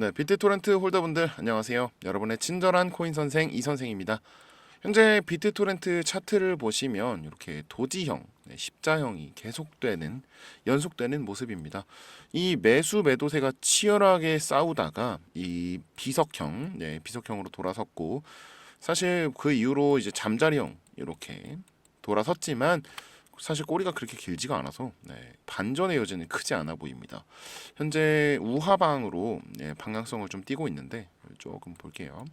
네, 비트토렌트 홀더분들 안녕하세요. 여러분의 친절한 코인 선생 이 선생입니다. 현재 비트토렌트 차트를 보시면 이렇게 도지형, 네, 십자형이 계속되는 연속되는 모습입니다. 이 매수 매도세가 치열하게 싸우다가 이 비석형, 네, 비석형으로 돌아섰고 사실 그 이후로 이제 잠자리형 이렇게 돌아섰지만 사실 꼬리가 그렇게 길지가 않아서 네, 반전의 여지는 크지 않아 보입니다. 현재 우하방으로 네, 방향성을 좀 띄고 있는데 조금 볼게요.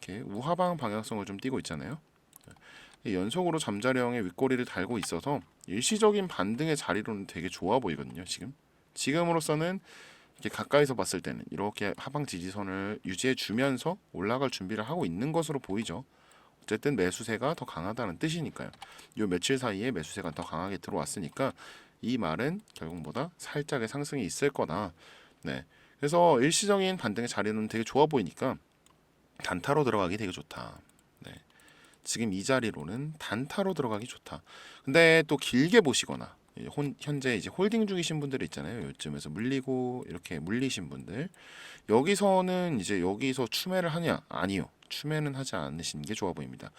이렇게 우하방 방향성을 좀 띄고 있잖아요. 네, 연속으로 잠자리형의 윗꼬리를 달고 있어서 일시적인 반등의 자리로는 되게 좋아 보이거든요. 지금 지금으로서는 이렇게 가까이서 봤을 때는 이렇게 하방 지지선을 유지해 주면서 올라갈 준비를 하고 있는 것으로 보이죠. 어쨌든 매수세가 더 강하다는 뜻이니까요. 요 며칠 사이에 매수세가 더 강하게 들어왔으니까 이 말은 결국보다 살짝의 상승이 있을 거다. 네. 그래서 일시적인 반등의 자리는 되게 좋아 보이니까 단타로 들어가기 되게 좋다. 네. 지금 이 자리로는 단타로 들어가기 좋다. 근데 또 길게 보시거나 현재 이제 홀딩 중이신 분들 있잖아요. 요쯤에서 물리고 이렇게 물리신 분들 여기서는 이제 여기서 추매를 하냐? 아니요. 추매는 하지 않으시는 게 좋아 보입니다.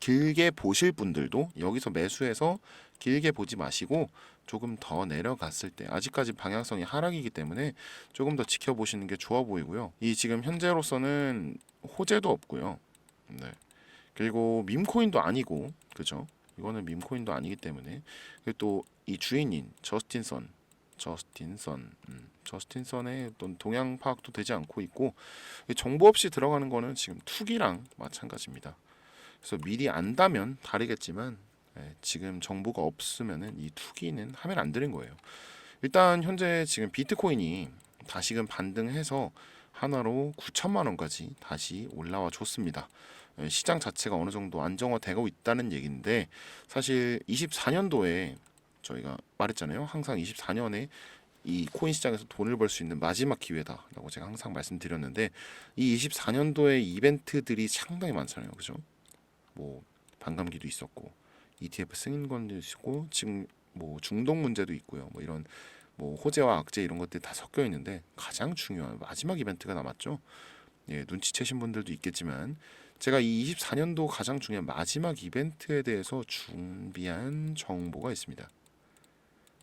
길게 보실 분들도 여기서 매수해서 길게 보지 마시고 조금 더 내려갔을 때 아직까지 방향성이 하락이기 때문에 조금 더 지켜보시는 게 좋아 보이고요. 이 지금 현재로서는 호재도 없고요. 네. 그리고 밈코인도 아니고 그죠? 이거는 밈코인도 아니기 때문에 또 이 주인인 저스틴 선 저스틴 선 음, 저스틴 선의 어떤 동향 파악도 되지 않고 있고 이 정보 없이 들어가는 거는 지금 투기랑 마찬가지입니다. 그래서 미리 안다면 다르겠지만 예, 지금 정보가 없으면은 이 투기는 하면 안 되는 거예요. 일단 현재 지금 비트코인이 다시금 반등해서 하나로 9천만 원까지 다시 올라와 줬습니다. 예, 시장 자체가 어느 정도 안정화되고 있다는 얘기인데 사실 24년도에 저희가 말했잖아요. 항상 24년에 이 코인 시장에서 돈을 벌 수 있는 마지막 기회다라고 제가 항상 말씀드렸는데 이 24년도에 이벤트들이 상당히 많잖아요. 그죠? 뭐 반감기도 있었고 ETF 승인권도 있었고 지금 뭐 중동 문제도 있고요. 뭐 이런 뭐 호재와 악재 이런 것들이 다 섞여 있는데 가장 중요한 마지막 이벤트가 남았죠. 예, 눈치채신 분들도 있겠지만 제가 이 24년도 가장 중요한 마지막 이벤트에 대해서 준비한 정보가 있습니다.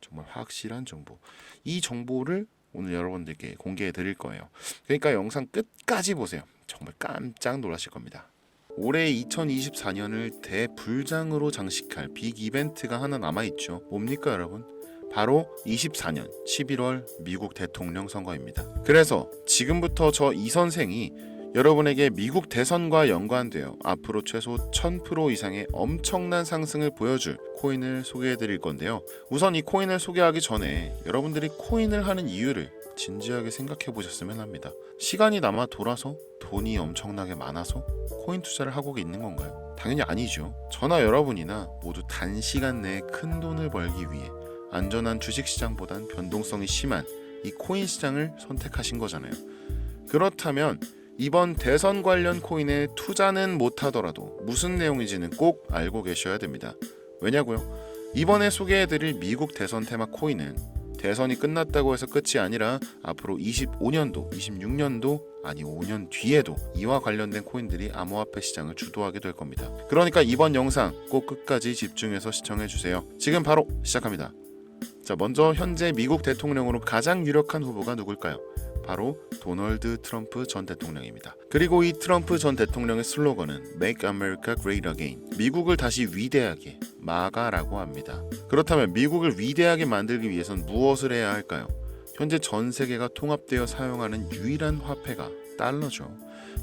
정말 확실한 정보. 이 정보를 오늘 여러분들께 공개해 드릴 거예요. 그러니까 영상 끝까지 보세요. 정말 깜짝 놀라실 겁니다. 올해 2024년을 대불장으로 장식할 빅 이벤트가 하나 남아 있죠. 뭡니까, 여러분? 바로 24년 11월 미국 대통령 선거입니다. 그래서 지금부터 저 이 선생이 여러분에게 미국 대선과 연관되어 앞으로 최소 1000% 이상의 엄청난 상승을 보여줄 코인을 소개해 드릴 건데요. 우선 이 코인을 소개하기 전에 여러분들이 코인을 하는 이유를 진지하게 생각해 보셨으면 합니다. 시간이 남아 돌아서 돈이 엄청나게 많아서 코인 투자를 하고 있는 건가요? 당연히 아니죠. 저나 여러분이나 모두 단시간 내에 큰 돈을 벌기 위해 안전한 주식 시장보단 변동성이 심한 이 코인 시장을 선택하신 거잖아요. 그렇다면 이번 대선 관련 코인에 투자는 못하더라도 무슨 내용인지는 꼭 알고 계셔야 됩니다. 왜냐고요? 이번에 소개해드릴 미국 대선 테마 코인은 대선이 끝났다고 해서 끝이 아니라 앞으로 25년도, 26년도 아니 5년 뒤에도 이와 관련된 코인들이 암호화폐 시장을 주도하게 될 겁니다. 그러니까 이번 영상 꼭 끝까지 집중해서 시청해 주세요. 지금 바로 시작합니다. 자, 먼저 현재 미국 대통령으로 가장 유력한 후보가 누굴까요? 바로 도널드 트럼프 전 대통령입니다. 그리고 이 트럼프 전 대통령의 슬로건은 Make America Great Again. 미국을 다시 위대하게 마가라고 합니다. 그렇다면 미국을 위대하게 만들기 위해선 무엇을 해야 할까요? 현재 전 세계가 통합되어 사용하는 유일한 화폐가 달러죠.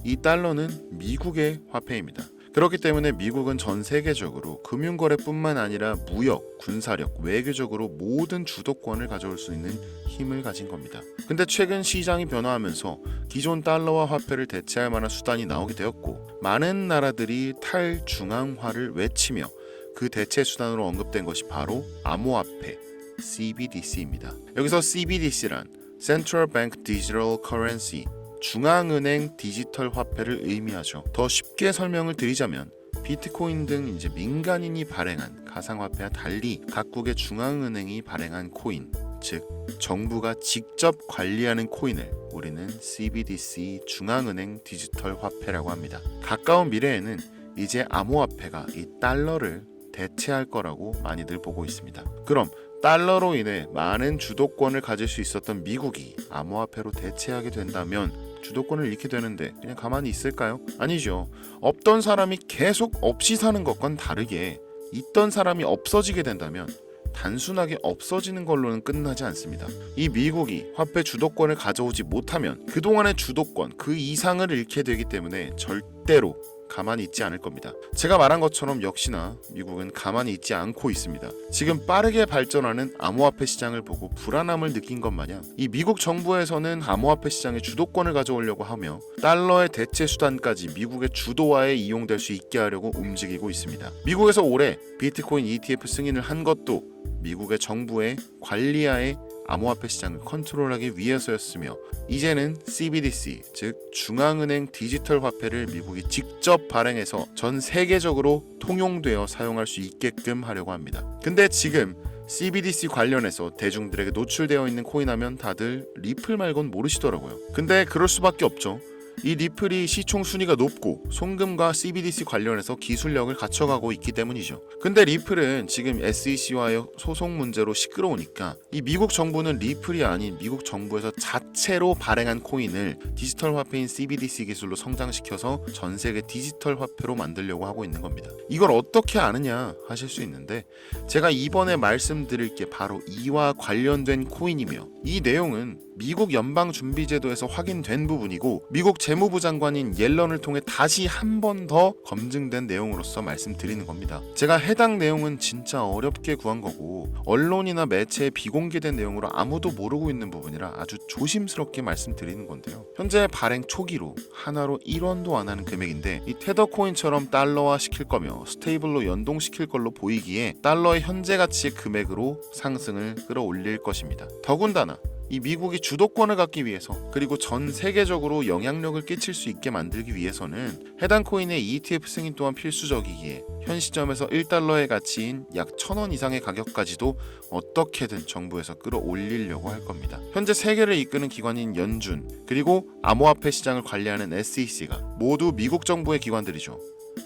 이 달러는 미국의 화폐입니다. 그렇기 때문에 미국은 전 세계적으로 금융거래뿐만 아니라 무역, 군사력, 외교적으로 모든 주도권을 가져올 수 있는 힘을 가진 겁니다. 근데 최근 시장이 변화하면서 기존 달러와 화폐를 대체할 만한 수단이 나오게 되었고 많은 나라들이 탈중앙화를 외치며 그 대체 수단으로 언급된 것이 바로 암호화폐 CBDC입니다. 여기서 CBDC란 Central Bank Digital Currency 중앙은행 디지털 화폐를 의미하죠. 더 쉽게 설명을 드리자면 비트코인 등 이제 민간인이 발행한 가상화폐와 달리 각국의 중앙은행이 발행한 코인, 즉 정부가 직접 관리하는 코인을 우리는 CBDC 중앙은행 디지털 화폐라고 합니다. 가까운 미래에는 이제 암호화폐가 이 달러를 대체할 거라고 많이들 보고 있습니다. 그럼 달러로 인해 많은 주도권을 가질 수 있었던 미국이 암호화폐로 대체하게 된다면 주도권을 잃게 되는데 그냥 가만히 있을까요? 아니죠. 없던 사람이 계속 없이 사는 것과는 다르게 있던 사람이 없어지게 된다면 단순하게 없어지는 걸로는 끝나지 않습니다. 이 미국이 화폐 주도권을 가져오지 못하면 그동안의 주도권 그 이상을 잃게 되기 때문에 절대로 가만히 있지 않을 겁니다. 제가 말한 것처럼 역시나 미국은 가만히 있지 않고 있습니다. 지금 빠르게 발전하는 암호화폐 시장을 보고 불안함을 느낀 것 마냥 이 미국 정부에서는 암호화폐 시장의 주도권을 가져오려고 하며 달러의 대체 수단까지 미국의 주도화에 이용될 수 있게 하려고 움직이고 있습니다. 미국에서 올해 비트코인 ETF 승인을 한 것도 미국의 정부의 관리하에 암호화폐 시장을 컨트롤하기 위해서였으며 이제는 CBDC 즉 중앙은행 디지털 화폐를 미국이 직접 발행해서 전 세계적으로 통용되어 사용할 수 있게끔 하려고 합니다. 근데 지금 CBDC 관련해서 대중들에게 노출되어 있는 코인 하면 다들 리플 말곤 모르시더라고요. 근데 그럴 수밖에 없죠. 이 리플이 시총 순위가 높고 송금과 CBDC 관련해서 기술력을 갖춰가고 있기 때문이죠. 근데 리플은 지금 SEC와의 소송 문제로 시끄러우니까 이 미국 정부는 리플이 아닌 미국 정부에서 자체로 발행한 코인을 디지털 화폐인 CBDC 기술로 성장시켜서 전 세계 디지털 화폐로 만들려고 하고 있는 겁니다. 이걸 어떻게 아느냐 하실 수 있는데 제가 이번에 말씀드릴 게 바로 이와 관련된 코인이며 이 내용은 미국 연방준비제도에서 확인된 부분이고 미국 재무부 장관인 옐런을 통해 다시 한 번 더 검증된 내용으로서 말씀드리는 겁니다. 제가 해당 내용은 진짜 어렵게 구한 거고 언론이나 매체에 비공개된 내용으로 아무도 모르고 있는 부분이라 아주 조심스럽게 말씀드리는 건데요. 현재 발행 초기로 하나로 1원도 안 하는 금액인데 이 테더 코인처럼 달러화 시킬 거며 스테이블로 연동시킬 걸로 보이기에 달러의 현재 가치의 금액으로 상승을 끌어올릴 것입니다. 더군다나 이 미국이 주도권을 갖기 위해서 그리고 전 세계적으로 영향력을 끼칠 수 있게 만들기 위해서는 해당 코인의 ETF 승인 또한 필수적이기에 현 시점에서 1달러의 가치인 약 1000원 이상의 가격까지도 어떻게든 정부에서 끌어올리려고 할 겁니다. 현재 세계를 이끄는 기관인 연준 그리고 암호화폐 시장을 관리하는 SEC가 모두 미국 정부의 기관들이죠.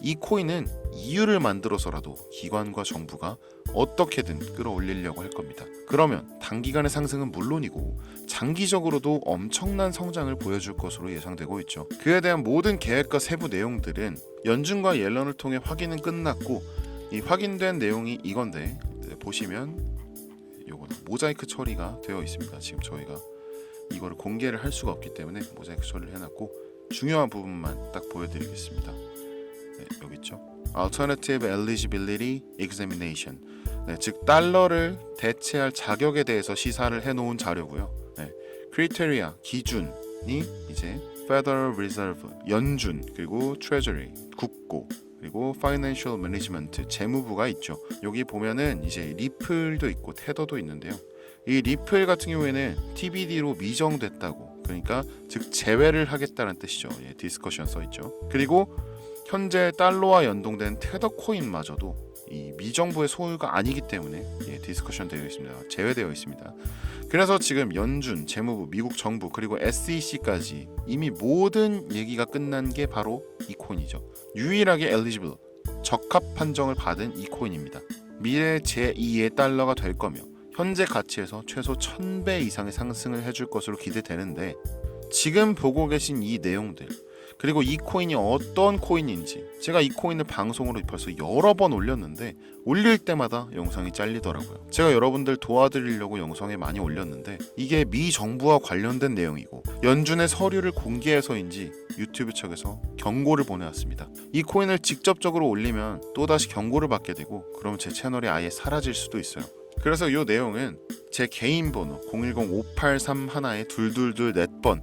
이 코인은 이유를 만들어서라도 기관과 정부가 어떻게든 끌어올리려고 할 겁니다. 그러면 단기간의 상승은 물론이고 장기적으로도 엄청난 성장을 보여줄 것으로 예상되고 있죠. 그에 대한 모든 계획과 세부 내용들은 연준과 옐런을 통해 확인은 끝났고 이 확인된 내용이 이건데 네, 보시면 요거 모자이크 처리가 되어 있습니다. 지금 저희가 이거를 공개를 할 수가 없기 때문에 모자이크 처리를 해놨고 중요한 부분만 딱 보여드리겠습니다. 네, 여기 있죠. Alternative Eligibility Examination. 네, 즉 달러를 대체할 자격에 대해서 시사를 해놓은 자료고요. 네, Criteria 기준이 이제 Federal Reserve 연준 그리고 Treasury 국고 그리고 Financial Management 재무부가 있죠. 여기 보면은 이제 리플도 있고 테더도 있는데요. 이 리플 같은 경우에는 TBD로 미정됐다고 그러니까 즉 제외를 하겠다는 뜻이죠. 예, 디스커션 써 있죠. 그리고 현재 달러와 연동된 테더 코인마저도 이 미정부의 소유가 아니기 때문에 예, 디스커션 되어 있습니다. 제외되어 있습니다. 그래서 지금 연준, 재무부, 미국 정부 그리고 SEC까지 이미 모든 얘기가 끝난 게 바로 이 코인이죠. 유일하게 엘리지블 적합 판정을 받은 이 코인입니다. 미래 제2의 달러가 될 거며 현재 가치에서 최소 1000배 이상의 상승을 해줄 것으로 기대되는데 지금 보고 계신 이 내용들 그리고 이 코인이 어떤 코인인지 제가 이 코인을 방송으로 벌써 여러 번 올렸는데 올릴 때마다 영상이 잘리더라고요. 제가 여러분들 도와드리려고 영상에 많이 올렸는데 이게 미 정부와 관련된 내용이고 연준의 서류를 공개해서인지 유튜브 측에서 경고를 보내왔습니다. 이 코인을 직접적으로 올리면 또다시 경고를 받게 되고 그럼 제 채널이 아예 사라질 수도 있어요. 그래서 이 내용은 제 개인 번호 010-583 하나에 둘둘둘 넷번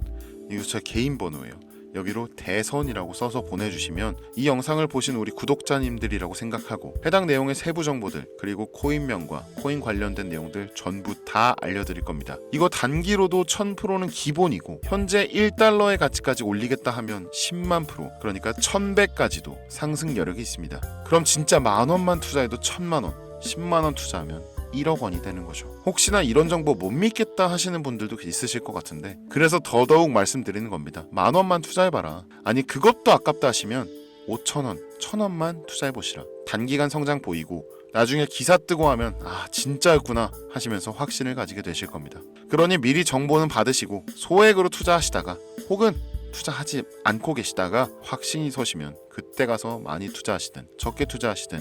이거 제 개인 번호예요. 여기로 대선이라고 써서 보내주시면 이 영상을 보신 우리 구독자님들이라고 생각하고 해당 내용의 세부 정보들 그리고 코인명과 코인 관련된 내용들 전부 다 알려드릴 겁니다. 이거 단기로도 1000%는 기본이고 현재 1달러의 가치까지 올리겠다 하면 10만 프로 그러니까 1000배까지도 상승 여력이 있습니다. 그럼 진짜 만 원만 투자해도 1000만 원, 10만 원 투자하면 1억 원이 되는 거죠. 혹시나 이런 정보 못 믿겠다 하시는 분들도 있으실 것 같은데 그래서 더더욱 말씀드리는 겁니다. 만 원만 투자해봐라. 아니 그것도 아깝다 하시면 5천 원, 천 원만 투자해보시라. 단기간 성장 보이고 나중에 기사 뜨고 하면 아 진짜였구나 하시면서 확신을 가지게 되실 겁니다. 그러니 미리 정보는 받으시고 소액으로 투자하시다가 혹은 투자하지 않고 계시다가 확신이 서시면 그때 가서 많이 투자하시든 적게 투자하시든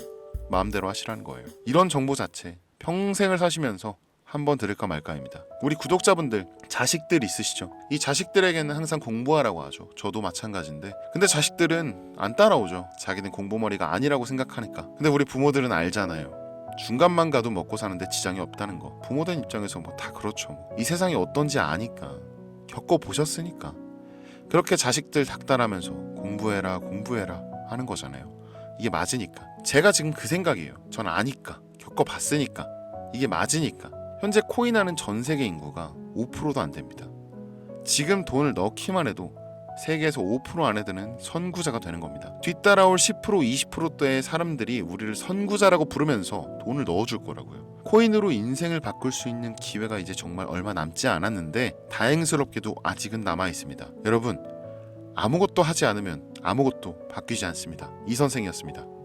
마음대로 하시라는 거예요. 이런 정보 자체 평생을 사시면서 한번 들을까 말까입니다. 우리 구독자분들 자식들 있으시죠? 이 자식들에게는 항상 공부하라고 하죠. 저도 마찬가지인데. 근데 자식들은 안 따라오죠. 자기는 공부머리가 아니라고 생각하니까. 근데 우리 부모들은 알잖아요. 중간만 가도 먹고 사는데 지장이 없다는 거. 부모된 입장에서 뭐 다 그렇죠. 뭐. 이 세상이 어떤지 아니까. 겪어 보셨으니까. 그렇게 자식들 닥달하면서 공부해라 공부해라 하는 거잖아요. 이게 맞으니까. 제가 지금 그 생각이에요. 전 아니까. 겪어봤으니까. 이게 맞으니까. 현재 코인하는 전 세계 인구가 5%도 안 됩니다. 지금 돈을 넣기만 해도 세계에서 5% 안에 드는 선구자가 되는 겁니다. 뒤따라올 10% 20%대의 사람들이 우리를 선구자라고 부르면서 돈을 넣어줄 거라고요. 코인으로 인생을 바꿀 수 있는 기회가 이제 정말 얼마 남지 않았는데 다행스럽게도 아직은 남아 있습니다. 여러분 아무것도 하지 않으면 아무것도 바뀌지 않습니다. 이 선생이었습니다.